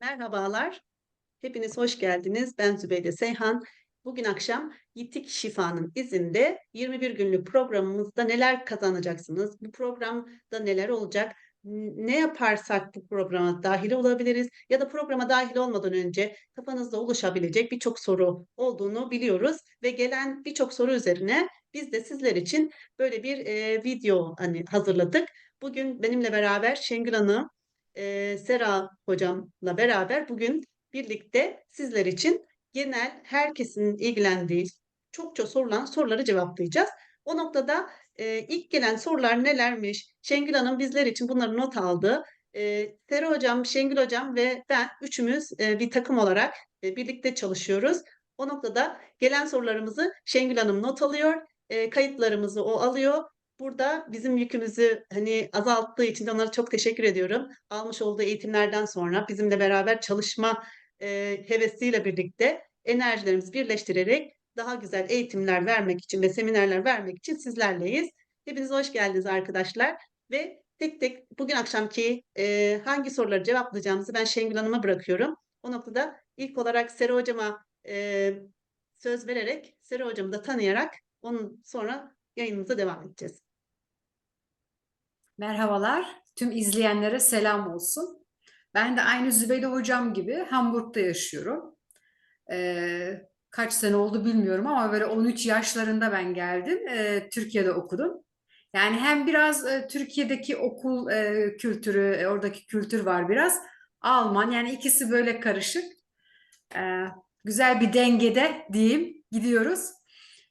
Merhabalar, hepiniz hoş geldiniz. Ben Zübeyde Seyhan. Bugün akşam Yitik Şifa'nın izinde 21 günlük programımızda neler kazanacaksınız? Bu programda neler olacak? Ne yaparsak bu programa dahil olabiliriz ya da programa dahil olmadan önce kafanızda oluşabilecek birçok soru olduğunu biliyoruz ve gelen birçok soru üzerine biz de sizler için böyle bir e, video hani hazırladık. Bugün benimle beraber Şengül Hanım, e, Sera hocamla beraber bugün birlikte sizler için genel herkesin ilgilendiği çokça sorulan soruları cevaplayacağız. O noktada e, ilk gelen sorular nelermiş? Şengül Hanım bizler için bunları not aldı. E, Sera hocam, Şengül hocam ve ben üçümüz e, bir takım olarak e, birlikte çalışıyoruz. O noktada gelen sorularımızı Şengül Hanım not alıyor, e, kayıtlarımızı o alıyor. Burada bizim yükümüzü hani azalttığı için de onlara çok teşekkür ediyorum. Almış olduğu eğitimlerden sonra bizimle beraber çalışma e, hevesiyle birlikte enerjilerimizi birleştirerek daha güzel eğitimler vermek için ve seminerler vermek için sizlerleyiz. Hepiniz hoş geldiniz arkadaşlar ve tek tek bugün akşamki e, hangi soruları cevaplayacağımızı ben Şengül Hanım'a bırakıyorum. O noktada ilk olarak Sera Hocam'a e, söz vererek, Sera Hocam'ı da tanıyarak onun sonra yayınımıza devam edeceğiz. Merhabalar, tüm izleyenlere selam olsun. Ben de aynı Zübeyde hocam gibi Hamburg'da yaşıyorum. Ee, kaç sene oldu bilmiyorum ama böyle 13 yaşlarında ben geldim. Ee, Türkiye'de okudum. Yani hem biraz e, Türkiye'deki okul e, kültürü, e, oradaki kültür var biraz. Alman, yani ikisi böyle karışık. Ee, güzel bir dengede diyeyim, gidiyoruz.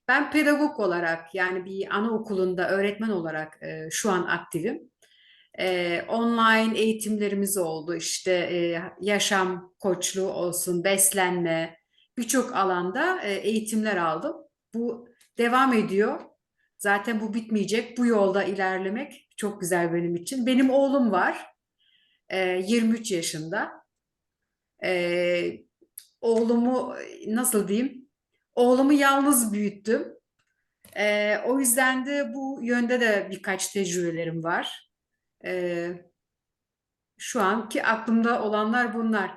Ben pedagog olarak yani bir anaokulunda öğretmen olarak e, şu an aktifim. E, online eğitimlerimiz oldu işte e, yaşam koçluğu olsun, beslenme birçok alanda e, eğitimler aldım. Bu devam ediyor. Zaten bu bitmeyecek. Bu yolda ilerlemek çok güzel benim için. Benim oğlum var. E, 23 yaşında. E, oğlumu nasıl diyeyim? Oğlumu yalnız büyüttüm. Ee, o yüzden de bu yönde de birkaç tecrübelerim var. Ee, şu anki aklımda olanlar bunlar.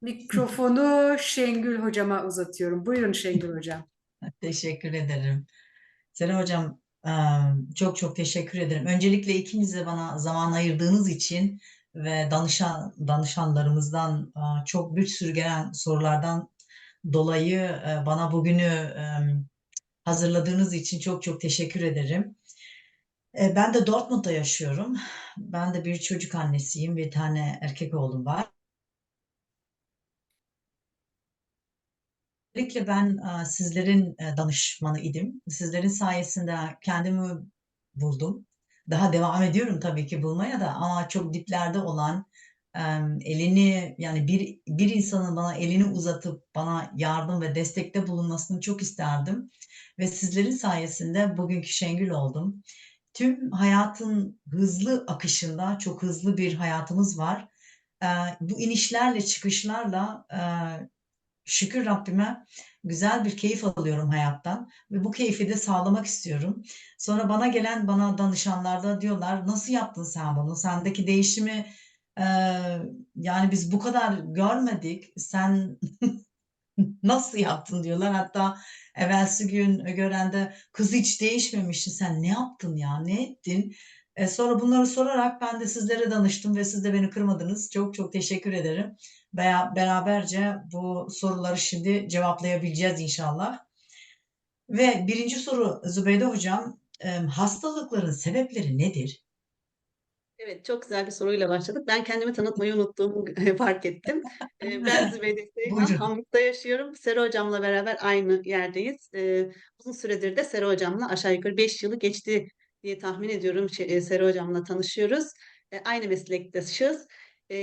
Mikrofonu Şengül hocama uzatıyorum. Buyurun Şengül hocam. Teşekkür ederim. Sera Hocam, em, çok çok teşekkür ederim. Öncelikle ikiniz de bana zaman ayırdığınız için ve danışan danışanlarımızdan e, çok bir sürü gelen sorulardan dolayı e, bana bugünü em, hazırladığınız için çok çok teşekkür ederim. E, Ben de Dortmund'da yaşıyorum. Ben de bir çocuk annesiyim. Bir tane erkek oğlum var. Öncelikle ben e, sizlerin e, danışmanı idim. Sizlerin sayesinde kendimi buldum. Daha devam ediyorum tabii ki bulmaya da ama çok diplerde olan e, elini yani bir bir insanın bana elini uzatıp bana yardım ve destekte bulunmasını çok isterdim. Ve sizlerin sayesinde bugünkü Şengül oldum. Tüm hayatın hızlı akışında çok hızlı bir hayatımız var. Bu inişlerle çıkışlarla şükür Rabbime güzel bir keyif alıyorum hayattan ve bu keyfi de sağlamak istiyorum. Sonra bana gelen bana danışanlarda diyorlar nasıl yaptın sen bunu? Sendeki değişimi e, yani biz bu kadar görmedik. Sen nasıl yaptın diyorlar. Hatta evvelsi gün görende kız hiç değişmemişti. Sen ne yaptın ya? Ne ettin? E, sonra bunları sorarak ben de sizlere danıştım ve siz de beni kırmadınız. Çok çok teşekkür ederim. Veya beraberce bu soruları şimdi cevaplayabileceğiz inşallah. Ve birinci soru Zübeyde Hocam, hastalıkların sebepleri nedir? Evet, çok güzel bir soruyla başladık. Ben kendimi tanıtmayı unuttuğumu fark ettim. Ee, Ben Zübeyde Seyhan. Hamburg'da yaşıyorum. Sera Hocam'la beraber aynı yerdeyiz. Ee, Uzun süredir de Sera Hocam'la aşağı yukarı 5 yılı geçti diye tahmin ediyorum. Şey, e, Sera Hocam'la tanışıyoruz. E, Aynı meslektaşız.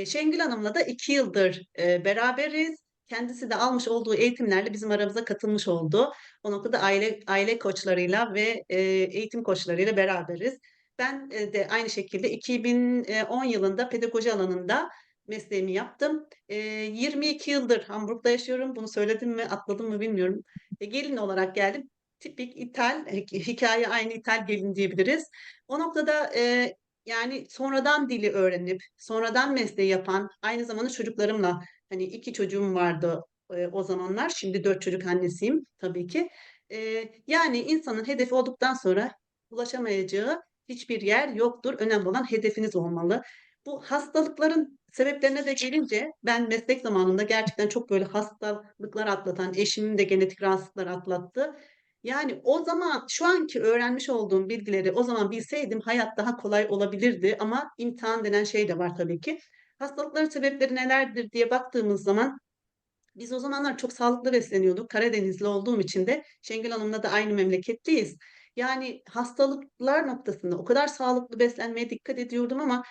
Şengül Hanım'la da 2 yıldır e, beraberiz. Kendisi de almış olduğu eğitimlerle bizim aramıza katılmış oldu. O noktada aile aile koçlarıyla ve e, eğitim koçlarıyla beraberiz. Ben e, de aynı şekilde 2010 yılında pedagoji alanında mesleğimi yaptım. E, 22 yıldır Hamburg'da yaşıyorum. Bunu söyledim mi, atladım mı bilmiyorum. E, gelin olarak geldim. Tipik İthal, hikaye aynı İthal gelin diyebiliriz. O noktada e, yani sonradan dili öğrenip sonradan mesleği yapan aynı zamanda çocuklarımla hani iki çocuğum vardı e, o zamanlar. Şimdi dört çocuk annesiyim tabii ki. E, yani insanın hedefi olduktan sonra ulaşamayacağı hiçbir yer yoktur. Önemli olan hedefiniz olmalı. Bu hastalıkların sebeplerine de gelince ben meslek zamanında gerçekten çok böyle hastalıklar atlatan, eşimin de genetik rahatsızlıklar atlattı. Yani o zaman şu anki öğrenmiş olduğum bilgileri o zaman bilseydim hayat daha kolay olabilirdi ama imtihan denen şey de var tabii ki. Hastalıkların sebepleri nelerdir diye baktığımız zaman biz o zamanlar çok sağlıklı besleniyorduk. Karadenizli olduğum için de Şengül Hanım'la da aynı memleketliyiz. Yani hastalıklar noktasında o kadar sağlıklı beslenmeye dikkat ediyordum ama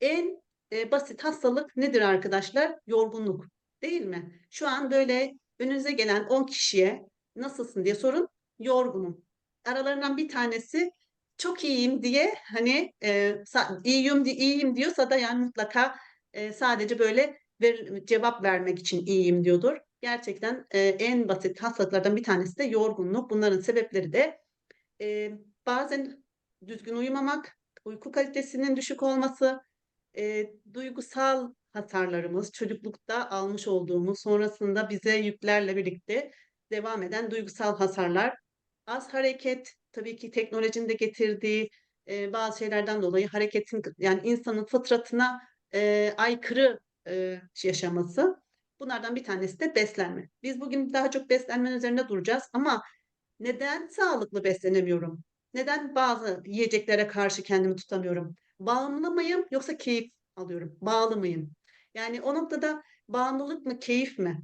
en e, basit hastalık nedir arkadaşlar? Yorgunluk, değil mi? Şu an böyle önünüze gelen 10 kişiye nasılsın diye sorun, yorgunum. Aralarından bir tanesi çok iyiyim diye hani e, iyiyim iyiyim diyorsa da yani mutlaka e, sadece böyle ver- cevap vermek için iyiyim diyordur. Gerçekten e, en basit hastalıklardan bir tanesi de yorgunluk. Bunların sebepleri de e, bazen düzgün uyumamak, uyku kalitesinin düşük olması, e, duygusal hasarlarımız, çocuklukta almış olduğumuz, sonrasında bize yüklerle birlikte devam eden duygusal hasarlar, az hareket, tabii ki teknolojinin de getirdiği e, bazı şeylerden dolayı hareketin yani insanın fıtratına e, aykırı e, yaşaması. Bunlardan bir tanesi de beslenme. Biz bugün daha çok beslenme üzerinde duracağız ama neden sağlıklı beslenemiyorum? Neden bazı yiyeceklere karşı kendimi tutamıyorum? Bağımlı mıyım yoksa keyif alıyorum? Bağlı mıyım? Yani o noktada bağımlılık mı, keyif mi?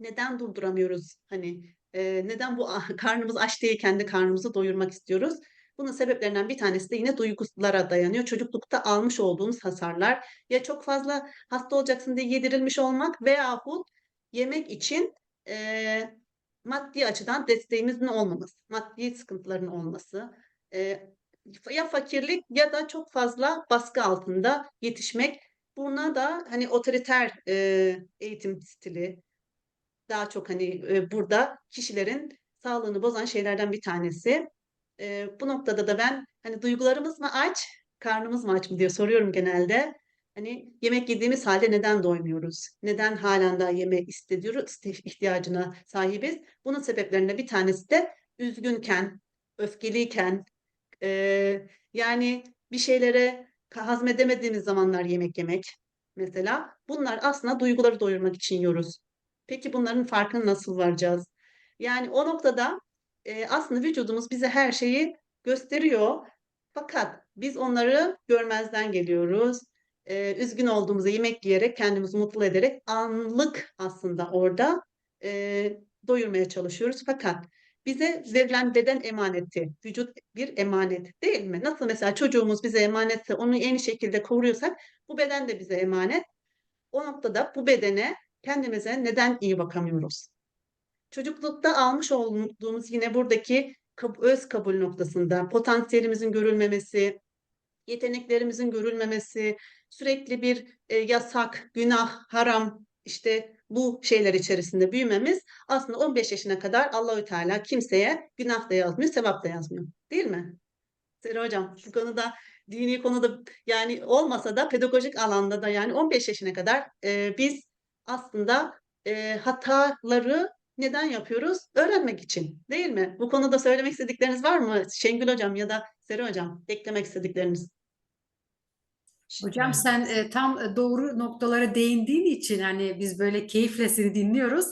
Neden durduramıyoruz? Hani e, neden bu ah, karnımız aç değilken de karnımızı doyurmak istiyoruz? Bunun sebeplerinden bir tanesi de yine duygulara dayanıyor. Çocuklukta almış olduğumuz hasarlar ya çok fazla hasta olacaksın diye yedirilmiş olmak veyahut yemek için e, maddi açıdan desteğimizin olmaması, maddi sıkıntıların olması, e, ya fakirlik ya da çok fazla baskı altında yetişmek. Buna da hani otoriter e, eğitim stili daha çok hani e, burada kişilerin sağlığını bozan şeylerden bir tanesi. E, bu noktada da ben hani duygularımız mı aç, karnımız mı aç mı diye soruyorum genelde. Hani yemek yediğimiz halde neden doymuyoruz? Neden halen daha yeme istediyoruz, iste- ihtiyacına sahibiz? Bunun sebeplerinden bir tanesi de üzgünken, öfkeliyken, e, yani bir şeylere hazmedemediğimiz zamanlar yemek yemek mesela. Bunlar aslında duyguları doyurmak için yiyoruz. Peki bunların farkına nasıl varacağız? Yani o noktada e, aslında vücudumuz bize her şeyi gösteriyor. Fakat biz onları görmezden geliyoruz. E, üzgün olduğumuzda yemek yiyerek, kendimizi mutlu ederek anlık aslında orada e, doyurmaya çalışıyoruz. Fakat bize verilen beden emaneti, vücut bir emanet değil mi? Nasıl mesela çocuğumuz bize emanetse onu en iyi şekilde koruyorsak bu beden de bize emanet. O noktada bu bedene kendimize neden iyi bakamıyoruz? Çocuklukta almış olduğumuz yine buradaki öz kabul noktasında potansiyelimizin görülmemesi, yeteneklerimizin görülmemesi, sürekli bir e, yasak, günah, haram işte bu şeyler içerisinde büyümemiz aslında 15 yaşına kadar Allahü Teala kimseye günah da yazmıyor, sevap da yazmıyor. Değil mi? Sera hocam bu konuda dini konuda yani olmasa da pedagojik alanda da yani 15 yaşına kadar e, biz aslında e, hataları neden yapıyoruz? Öğrenmek için değil mi? Bu konuda söylemek istedikleriniz var mı? Şengül hocam ya da Sera hocam eklemek istedikleriniz. Hocam sen e, tam e, doğru noktalara değindiğin için hani biz böyle keyifle seni dinliyoruz.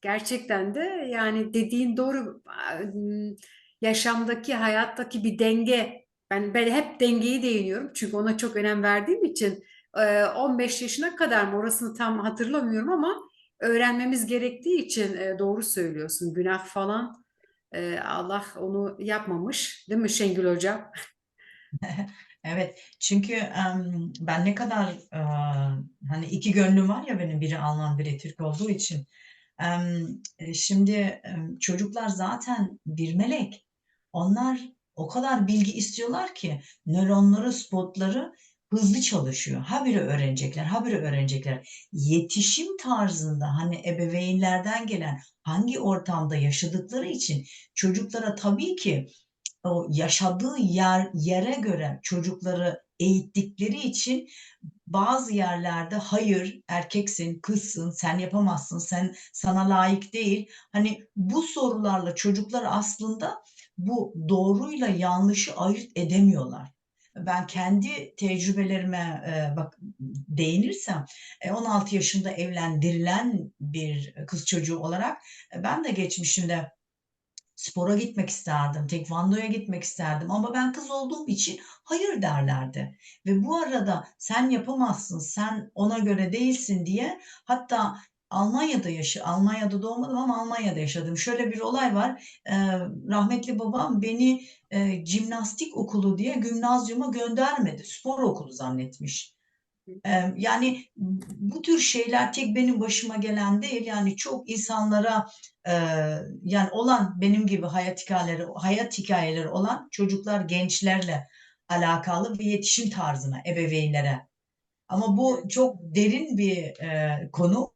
Gerçekten de yani dediğin doğru yaşamdaki hayattaki bir denge. Ben ben hep dengeyi değiniyorum çünkü ona çok önem verdiğim için e, 15 yaşına kadar mı orasını tam hatırlamıyorum ama öğrenmemiz gerektiği için e, doğru söylüyorsun. Günah falan e, Allah onu yapmamış, değil mi Şengül hocam? Evet, çünkü em, ben ne kadar e, hani iki gönlüm var ya benim biri Alman biri Türk olduğu için Em, e, şimdi em, çocuklar zaten bir melek. Onlar o kadar bilgi istiyorlar ki nöronları, spotları hızlı çalışıyor. Habire öğrenecekler, habire öğrenecekler. Yetişim tarzında hani ebeveynlerden gelen hangi ortamda yaşadıkları için çocuklara tabii ki o yaşadığı yer yere göre çocukları eğittikleri için bazı yerlerde hayır erkeksin, kızsın, sen yapamazsın, sen sana layık değil. Hani bu sorularla çocuklar aslında bu doğruyla yanlışı ayırt edemiyorlar. Ben kendi tecrübelerime e, bak değinirsem e, 16 yaşında evlendirilen bir kız çocuğu olarak e, ben de geçmişimde spora gitmek isterdim, tekvandoya gitmek isterdim ama ben kız olduğum için hayır derlerdi. Ve bu arada sen yapamazsın, sen ona göre değilsin diye hatta Almanya'da yaşı, Almanya'da doğmadım ama Almanya'da yaşadım. Şöyle bir olay var. Ee, rahmetli babam beni e, jimnastik okulu diye gimnazyuma göndermedi. Spor okulu zannetmiş. Yani bu tür şeyler tek benim başıma gelen değil. Yani çok insanlara yani olan benim gibi hayat hikayeleri, hayat hikayeleri olan çocuklar, gençlerle alakalı bir iletişim tarzına, ebeveynlere. Ama bu çok derin bir e, konu.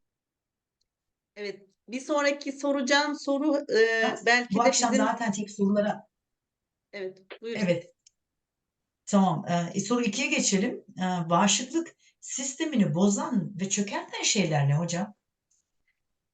Evet, bir sonraki soracağım soru e, belki Bu de akşam bizim zaten tek sorulara evet buyurun. Evet. Tamam. Ee, soru ikiye geçelim. Ee, bağışıklık sistemini bozan ve çökerten şeyler ne hocam?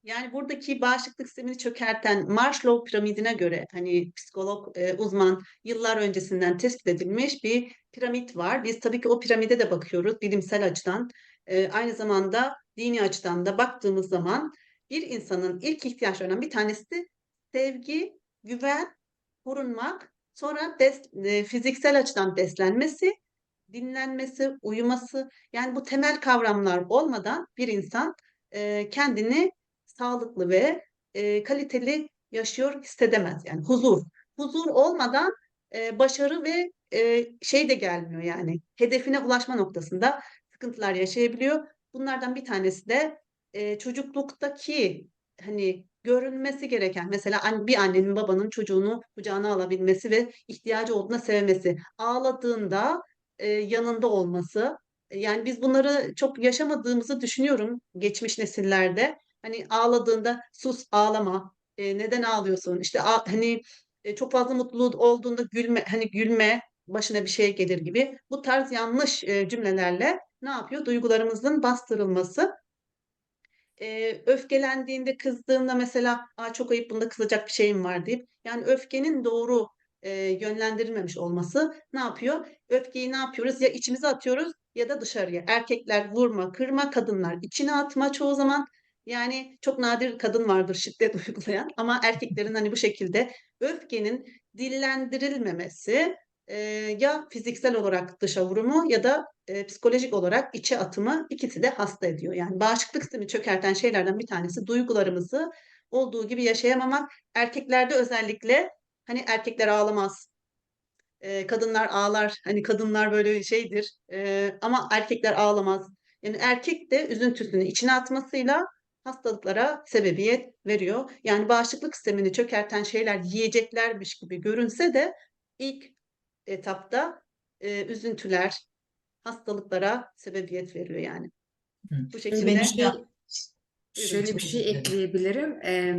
Yani buradaki bağışıklık sistemini çökerten Maslow piramidine göre hani psikolog e, uzman yıllar öncesinden tespit edilmiş bir piramit var. Biz tabii ki o piramide de bakıyoruz bilimsel açıdan. E, aynı zamanda dini açıdan da baktığımız zaman bir insanın ilk ihtiyaçlarından bir tanesi de sevgi, güven, korunmak, sonra bes, e, fiziksel açıdan beslenmesi, dinlenmesi, uyuması. Yani bu temel kavramlar olmadan bir insan e, kendini sağlıklı ve e, kaliteli yaşıyor hissedemez. Yani huzur. Huzur olmadan e, başarı ve e, şey de gelmiyor yani hedefine ulaşma noktasında sıkıntılar yaşayabiliyor. Bunlardan bir tanesi de e, çocukluktaki hani görülmesi gereken mesela bir annenin babanın çocuğunu kucağına alabilmesi ve ihtiyacı olduğunda sevmesi, ağladığında e, yanında olması. E, Yani biz bunları çok yaşamadığımızı düşünüyorum geçmiş nesillerde. Hani ağladığında sus ağlama. E, neden ağlıyorsun? İşte a- hani e, çok fazla mutlu olduğunda gülme hani gülme başına bir şey gelir gibi. Bu tarz yanlış e, cümlelerle ne yapıyor? Duygularımızın bastırılması. E, öfkelendiğinde, kızdığında mesela Aa, çok ayıp bunda kızacak bir şeyim var deyip yani öfkenin doğru e, yönlendirilmemiş olması ne yapıyor? Öfkeyi ne yapıyoruz? Ya içimize atıyoruz ya da dışarıya. Erkekler vurma, kırma, kadınlar içine atma çoğu zaman. Yani çok nadir kadın vardır şiddet uygulayan ama erkeklerin hani bu şekilde öfkenin dillendirilmemesi e, ya fiziksel olarak dışa vurumu ya da e, psikolojik olarak içe atımı ikisi de hasta ediyor. Yani bağışıklık sistemi çökerten şeylerden bir tanesi duygularımızı olduğu gibi yaşayamamak. Erkeklerde özellikle hani erkekler ağlamaz, e, kadınlar ağlar. Hani kadınlar böyle şeydir e, ama erkekler ağlamaz. Yani erkek de üzüntüsünü içine atmasıyla hastalıklara sebebiyet veriyor. Yani bağışıklık sistemini çökerten şeyler yiyeceklermiş gibi görünse de ilk etapta e, üzüntüler, hastalıklara sebebiyet veriyor yani. Hı. Bu şekilde Benim şey, şöyle bir şey dilerim. ekleyebilirim. Ee,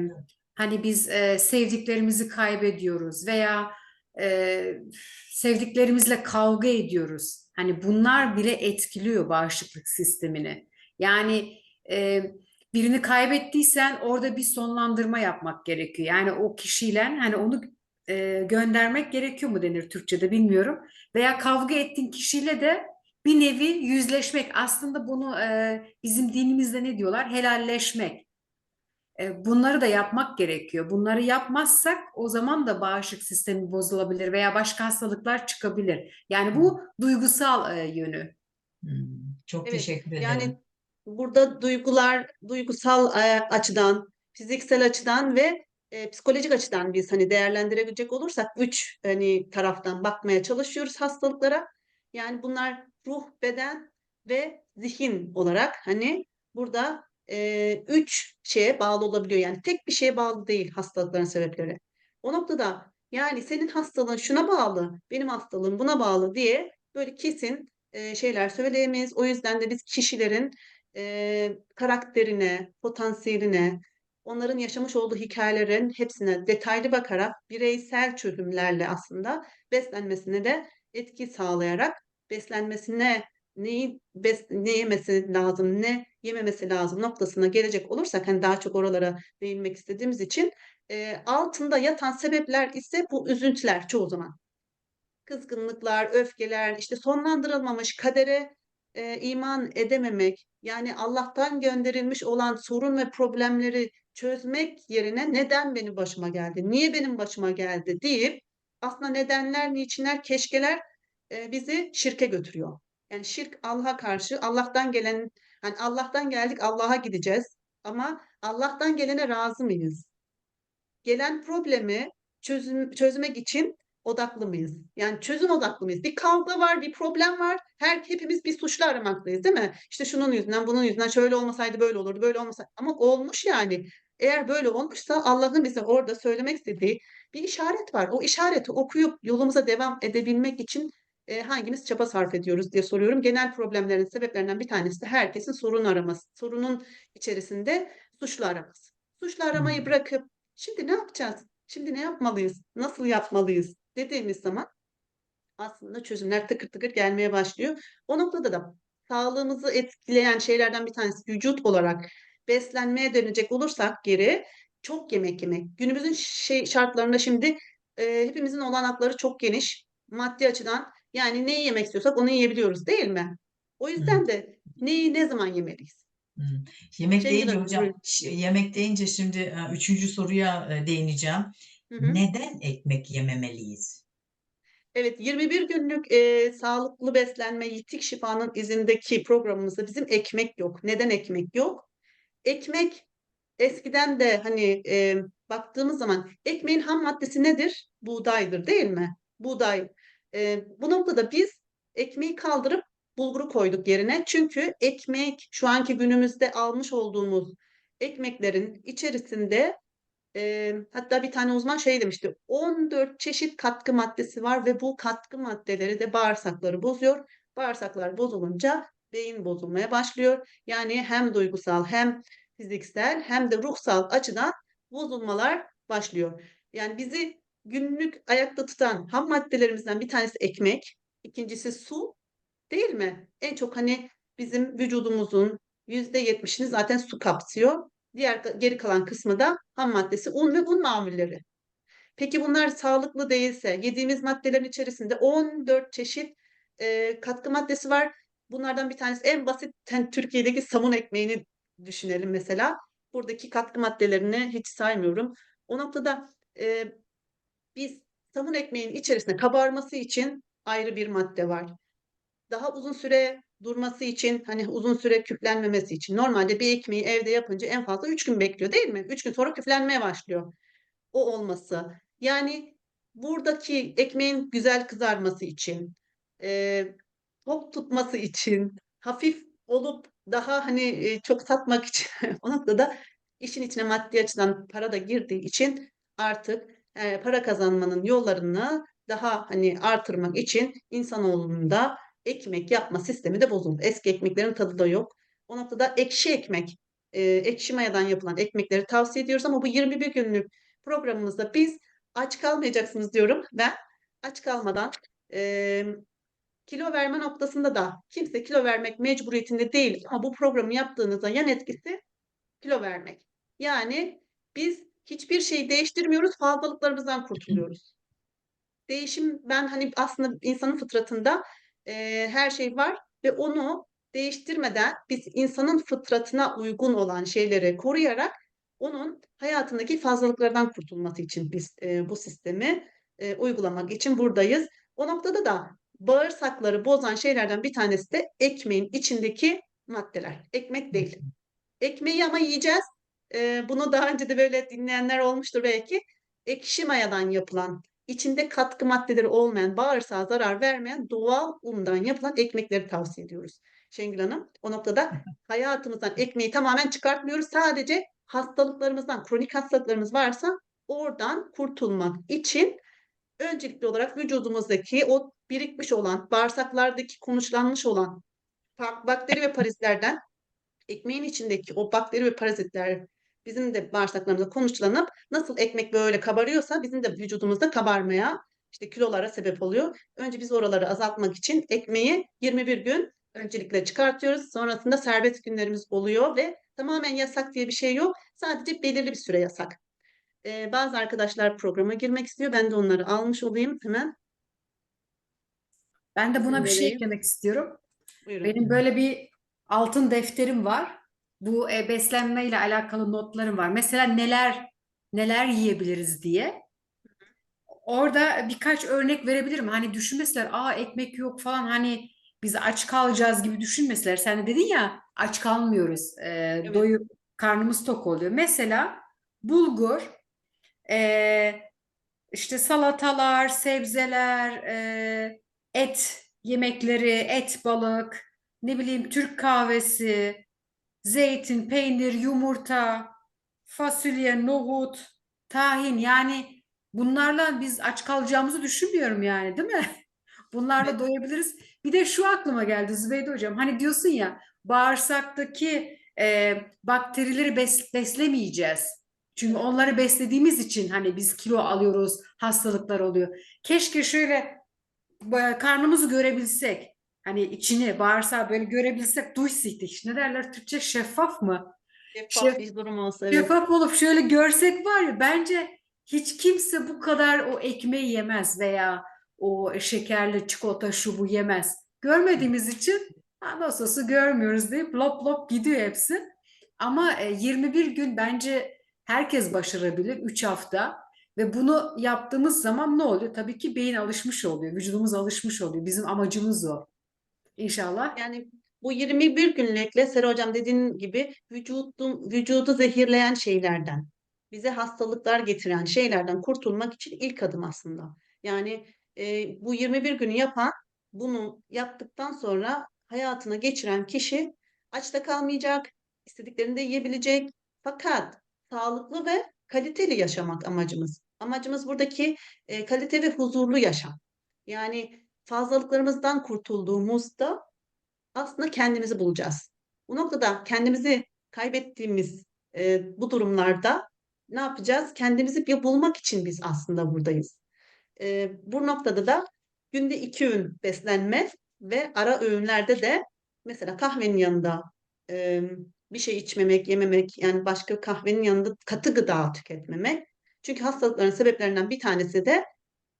hani biz e, sevdiklerimizi kaybediyoruz veya e, sevdiklerimizle kavga ediyoruz. Hani bunlar bile etkiliyor bağışıklık sistemini. Yani e, birini kaybettiysen orada bir sonlandırma yapmak gerekiyor. Yani o kişiyle hani onu e, göndermek gerekiyor mu denir Türkçe'de bilmiyorum. Veya kavga ettiğin kişiyle de bir nevi yüzleşmek. Aslında bunu e, bizim dinimizde ne diyorlar? Helalleşmek. E, bunları da yapmak gerekiyor. Bunları yapmazsak o zaman da bağışıklık sistemi bozulabilir veya başka hastalıklar çıkabilir. Yani bu duygusal e, yönü. Hmm, çok Evet, teşekkür ederim. yani burada duygular, duygusal e, açıdan, fiziksel açıdan ve e, psikolojik açıdan biz hani değerlendirebilecek olursak üç hani taraftan bakmaya çalışıyoruz hastalıklara. Yani bunlar ruh, beden ve zihin olarak hani burada e, üç şeye bağlı olabiliyor. Yani tek bir şeye bağlı değil hastalıkların sebepleri. O noktada yani senin hastalığın şuna bağlı, benim hastalığım buna bağlı diye böyle kesin e, şeyler söyleyemeyiz. O yüzden de biz kişilerin e, karakterine, potansiyeline, onların yaşamış olduğu hikâyelerin hepsine detaylı bakarak bireysel çözümlerle aslında beslenmesine de etki sağlayarak beslenmesine neyi bes ne yemesi lazım, ne yememesi lazım noktasına gelecek olursak, hani, daha çok oralara değinmek istediğimiz için, eee, altında yatan sebepler ise bu üzüntüler çoğu zaman. Kızgınlıklar, öfkeler, işte, sonlandırılmamış kadere, eee, iman edememek, yani Allah'tan gönderilmiş olan sorun ve problemleri çözmek yerine "Neden benim başıma geldi, niye benim başıma geldi?" deyip aslında nedenler, niçinler, keşkeler, eee, bizi şirke götürüyor. Yani şirk Allah'a karşı Allah'tan gelen, hani, Allah'tan geldik Allah'a gideceğiz ama Allah'tan gelene razı mıyız? Gelen problemi çözüm çözmek için odaklı mıyız? Yani çözüm odaklı mıyız? Bir kavga var, bir problem var. Her hepimiz bir suçlu aramaktayız, değil mi? İşte şunun yüzünden, bunun yüzünden, şöyle olmasaydı böyle olurdu, böyle olmasa ama olmuş yani. Eğer böyle olmuşsa Allah'ın bize orada söylemek istediği bir işaret var. O işareti okuyup yolumuza devam edebilmek için, eee, hangimiz çaba sarf ediyoruz diye soruyorum. Genel problemlerin sebeplerinden bir tanesi de herkesin sorun araması. Sorunun içerisinde suçlu araması. Suçlu aramayı bırakıp "Şimdi ne yapacağız? Şimdi ne yapmalıyız? Nasıl yapmalıyız?" dediğimiz zaman aslında çözümler tıkır tıkır gelmeye başlıyor. O noktada da sağlığımızı etkileyen şeylerden bir tanesi vücut olarak beslenmeye dönecek olursak geri, çok yemek yemek. Günümüzün şey şartlarında şimdi, eee, hepimizin olanakları çok geniş. Maddi açıdan, yani neyi yemek istiyorsak onu yiyebiliyoruz, değil mi? O Hı hı. yüzden de neyi ne zaman yemeliyiz? Hımm. Yemek Şengül deyince hocam, buyurun. yemek deyince şimdi, eee, 3. soruya, eee, değineceğim. Hı hı. Neden ekmek yememeliyiz? Evet, 21 günlük, eee, sağlıklı beslenme, Yitik Şifa'nın izindeki programımızda bizim ekmek yok. Neden ekmek yok? Ekmek eskiden de, hani, eee, baktığımız zaman ekmeğin ham maddesi nedir? Buğdaydır, değil mi? Buğday. Eee, bu noktada biz ekmeği kaldırıp bulguru koyduk yerine. Çünkü ekmek şu anki günümüzde almış olduğumuz ekmeklerin içerisinde, eee, hatta bir tane uzman şey demişti, 14 çeşit katkı maddesi var ve bu katkı maddeleri de bağırsakları bozuyor. Bağırsaklar bozulunca beyin bozulmaya başlıyor. Yani hem duygusal hem fiziksel hem de ruhsal açıdan bozulmalar başlıyor. Yani bizi günlük ayakta tutan ham maddelerimizden bir tanesi ekmek, 2'ncisi su, değil mi? En çok, hani, bizim vücudumuzun %70'ini zaten su kapsıyor. Diğer geri kalan kısmı da ham maddesi un ve un mamulleri. Peki bunlar sağlıklı değilse, yediğimiz maddelerin içerisinde 14 çeşit, eee, katkı maddesi var. Bunlardan bir tanesi en basit, Türkiye'deki somun ekmeğini düşünelim mesela. Buradaki katkı maddelerini hiç saymıyorum. O noktada, eee, biz somun ekmeğin içerisinde kabarması için ayrı bir madde var. Daha uzun süre durması için, hani, uzun süre küflenmemesi için normalde bir ekmeği evde yapınca en fazla 3 gün bekliyor, değil mi? 3 gün sonra küflenmeye başlıyor. O olması. Yani buradaki ekmeğin güzel kızarması için, eee, tok tutması için, hafif olup daha, hani, eee, çok satmak için o noktada işin içine maddi açıdan para da girdiği için artık, eee, para kazanmanın yollarını daha, hani, artırmak için insanoğlunun da ekmek yapma sistemi de bozuldu. Eski ekmeklerin tadı da yok. O noktada ekşi ekmek, eee, ekşi mayadan yapılan ekmekleri tavsiye ediyoruz ama bu 21 günlük programımızda biz aç kalmayacaksınız diyorum ben. Aç kalmadan, kilo verme noktasında da kimse kilo vermek mecburiyetinde değil ama bu programı yaptığınızda yan etkisi kilo vermek. Yani biz hiçbir şeyi değiştirmiyoruz, fazlalıklarımızdan kurtuluyoruz. Değişim ben, hani, aslında insanın fıtratında, eee, her şey var ve onu değiştirmeden biz insanın fıtratına uygun olan şeyleri koruyarak onun hayatındaki fazlalıklardan kurtulması için biz, eee, bu sistemi, eee, uygulamak için buradayız. O noktada da bağırsakları bozan şeylerden bir tanesi de ekmeğin içindeki maddeler. Ekmek değil. Ekmeği ama yiyeceğiz. Eee, bunu daha önce de böyle dinleyenler olmuştur belki. Ekşi mayadan yapılan, içinde katkı maddeleri olmayan, bağırsağa zarar vermeyen doğal undan yapılan ekmekleri tavsiye ediyoruz Şengül Hanım. O noktada hayatımızdan ekmeği tamamen çıkartmıyoruz. Sadece hastalıklarımızdan, kronik hastalıklarımız varsa oradan kurtulmak için öncelikli olarak vücudumuzdaki o birikmiş olan, bağırsaklardaki konuşlanmış olan bak bakteri ve parazitlerden ekmeğin içindeki o bakteri ve parazitler bizim de bağırsaklarımızda konuşlanıp nasıl ekmek böyle kabarıyorsa bizim de vücudumuzda kabarmaya, işte kilolara sebep oluyor. Önce biz oraları azaltmak için ekmeği 21 gün öncelikle çıkartıyoruz. Sonrasında serbest günlerimiz oluyor ve tamamen yasak diye bir şey yok. Sadece belirli bir süre yasak. Ee, bazı arkadaşlar programa girmek istiyor. Ben de onları almış olayım hemen. Ben de buna bir şey eklemek istiyorum. Buyurun. Benim böyle bir altın defterim var. Bu e, beslenme ile alakalı notlarım var. Mesela neler neler yiyebiliriz diye. Orada birkaç örnek verebilirim. Hani düşünmeseler, aa ekmek yok falan hani biz aç kalacağız gibi düşünmeseler. Sen de dedin ya aç kalmıyoruz. E, doyup karnımız tok oluyor. Mesela bulgur, e, işte salatalar, sebzeler, e, et yemekleri, et, balık, ne bileyim Türk kahvesi, zeytin, peynir, yumurta, fasulye, nohut, tahin yani bunlarla biz aç kalacağımızı düşünmüyorum yani değil mi? Bunlarla Evet. doyabiliriz. Bir de şu aklıma geldi Zübeyde Hocam. Hani diyorsun ya bağırsaktaki e, bakterileri bes- beslemeyeceğiz. Çünkü onları beslediğimiz için hani biz kilo alıyoruz, hastalıklar oluyor. Keşke şöyle karnımızı görebilsek. Hani içini, bağırsağı böyle görebilsek, duysak. Ne derler Türkçe şeffaf mı? Şeffaf Şef- bir durum olsa evet. Şeffaf olup şöyle görsek var ya bence hiç kimse bu kadar o ekmeği yemez veya o şekerli çikolata şu bu yemez. Görmediğimiz için ha nasıl olsa görmüyoruz deyip lop lop gidiyor hepsi. Ama e, 21 gün bence herkes başarabilir 3 hafta ve bunu yaptığımız zaman ne oluyor? Tabii ki beyin alışmış oluyor, vücudumuz alışmış oluyor. Bizim amacımız o. İnşallah. Yani bu 21 günlükle Sera Hocam dediğin gibi vücudu, vücudu zehirleyen şeylerden, bize hastalıklar getiren şeylerden kurtulmak için ilk adım aslında. Yani e, bu 21 günü yapan, bunu yaptıktan sonra hayatına geçiren kişi aç da kalmayacak, istediklerini de yiyebilecek. Fakat sağlıklı ve kaliteli yaşamak amacımız. Amacımız buradaki e, kalite ve huzurlu yaşam. Yani fazlalıklarımızdan kurtulduğumuzda aslında kendimizi bulacağız. Bu noktada kendimizi kaybettiğimiz e, bu durumlarda ne yapacağız? Kendimizi bir bulmak için biz aslında buradayız. E, bu noktada da günde iki öğün beslenme ve ara öğünlerde de mesela kahvenin yanında e, bir şey içmemek, yememek, yani başka kahvenin yanında katı gıda tüketmemek. Çünkü hastalıkların sebeplerinden bir tanesi de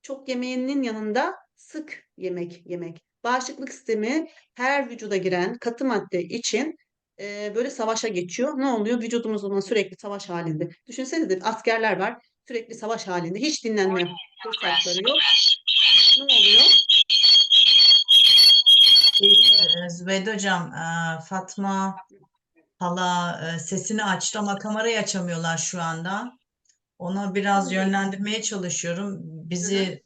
çok yemeğinin yanında sık yemek yemek. Bağışıklık sistemi her vücuda giren katı madde için e, böyle savaşa geçiyor. Ne oluyor? Vücudumuz onunla sürekli savaş halinde. Düşünsenize askerler var sürekli savaş halinde. Hiç dinlenme fırsatları yok. Ne oluyor? Ee, Zübeyde Hocam, e, Fatma hala e, sesini açtı ama kamerayı açamıyorlar şu anda. Ona biraz yönlendirmeye çalışıyorum. Bizi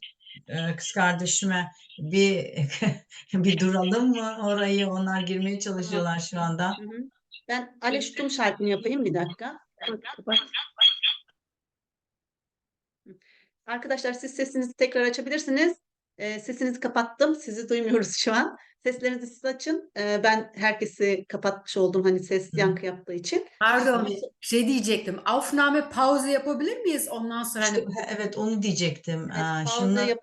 e, kız kardeşime bir bir duralım mı orayı? Onlar girmeye çalışıyorlar şu anda. Hı hı. Ben Aleş Tum şarkını yapayım bir dakika. Arkadaşlar siz sesinizi tekrar açabilirsiniz. Ee, sesinizi kapattım. Sizi duymuyoruz şu an. Seslerinizi siz açın. Ee, ben herkesi kapatmış oldum hani ses Hı. yankı yaptığı için. Pardon, şey diyecektim. Aufnahme pause yapabilir miyiz? Ondan sonra hani İşte, evet onu diyecektim. Evet, Ee, pauza şunu yap